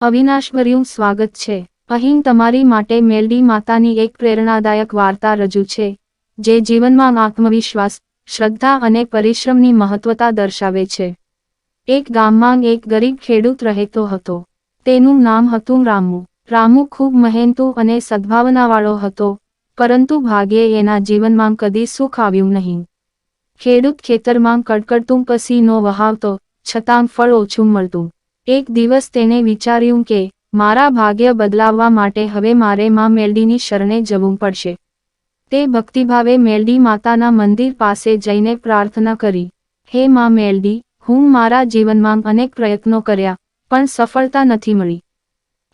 અવિનાશભર્યું સ્વાગત છે. અહીં તમારી માટે મેલડી માતાની એક પ્રેરણાદાયક વાર્તા રજૂ છે, જે જીવનમાં આત્મવિશ્વાસ, શ્રદ્ધા અને પરિશ્રમની મહત્વતા દર્શાવે છે. એક ગામમાં એક ગરીબ ખેડૂત રહેતો હતો. તેનું નામ હતું રામુ. રામુ ખૂબ મહેનતુ અને સદ્ભાવનાવાળો હતો, પરંતુ ભાગ્યે એના જીવનમાં કદી સુખ આવ્યું નહીં. ખેડૂત ખેતરમાં કડકડતું પસીનો વહાવતો, છતાં ફળ ઓછું મળતું. એક દિવસ તેણે વિચાર્યું કે, મારા ભાગ્ય બદલાવવા માટે હવે મારે માં મેલડીની શરણે જવું પડશે. તે ભક્તિભાવે મેલડી માતાના મંદિર પાસે જઈને પ્રાર્થના કરી, હે માં મેલડી, હું મારા જીવનમાં અનેક પ્રયત્નો કર્યા, પણ સફળતા નથી મળી.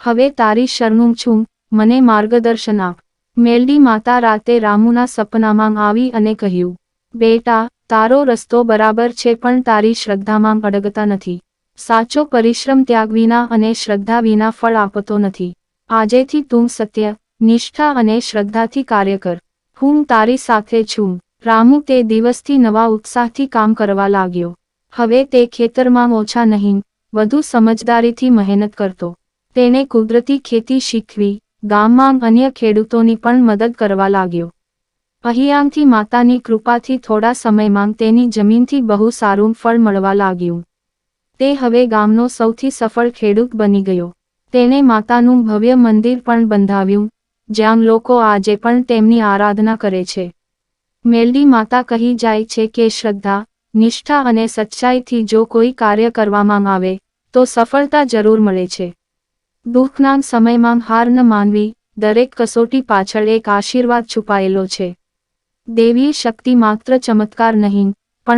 હવે તારી શરણું છું, મને માર્ગદર્શન આપ. મેલડી માતા રાતે રામુના સપનામાં આવી અને કહ્યું, બેટા, તારો રસ્તો બરાબર છે પણ તારી શ્રદ્ધામાં અડગતા નથી. સાચો પરિશ્રમ ત્યાગ વિના અને શ્રદ્ધા વિના ફળ આપતો નથી. આજેથી તું સત્ય, નિષ્ઠા અને શ્રદ્ધાથી કાર્ય કર. હું તારી સાથે છું. રામુ તે દિવસથી નવા ઉત્સાહથી કામ કરવા લાગ્યો. હવે તે ખેતરમાં ઓછા નહીં, વધુ સમજદારીથી મહેનત કરતો. તેણે કુદરતી ખેતી શીખવી, ગામમાં અન્ય ખેડૂતોની પણ મદદ કરવા લાગ્યો. અહીંયાથી માતાની કૃપાથી થોડા સમયમાં તેની જમીનથી બહુ સારું ફળ મળવા લાગ્યું. તે હવે ગામનો સૌથી સફળ ખેડૂત બની ગયો. તેણે માતાનું ભવ્ય મંદિર પણ બંધાવ્યું, જ્યાં લોકો આજે પણ તેમની આરાધના કરે છે. મેલડી માતા કહી જાય છે કે શ્રદ્ધા, નિષ્ઠા અને સચ્ચાઈથી જો કોઈ કાર્ય કરવામાં આવે, તો સફળતા જરૂર મળે છે. દુઃખના સમયમાં હાર ન માનવી, દરેક કસોટી પાછળ એક આશીર્વાદ છુપાયેલો છે. દેવી શક્તિ માત્ર ચમત્કાર નહીં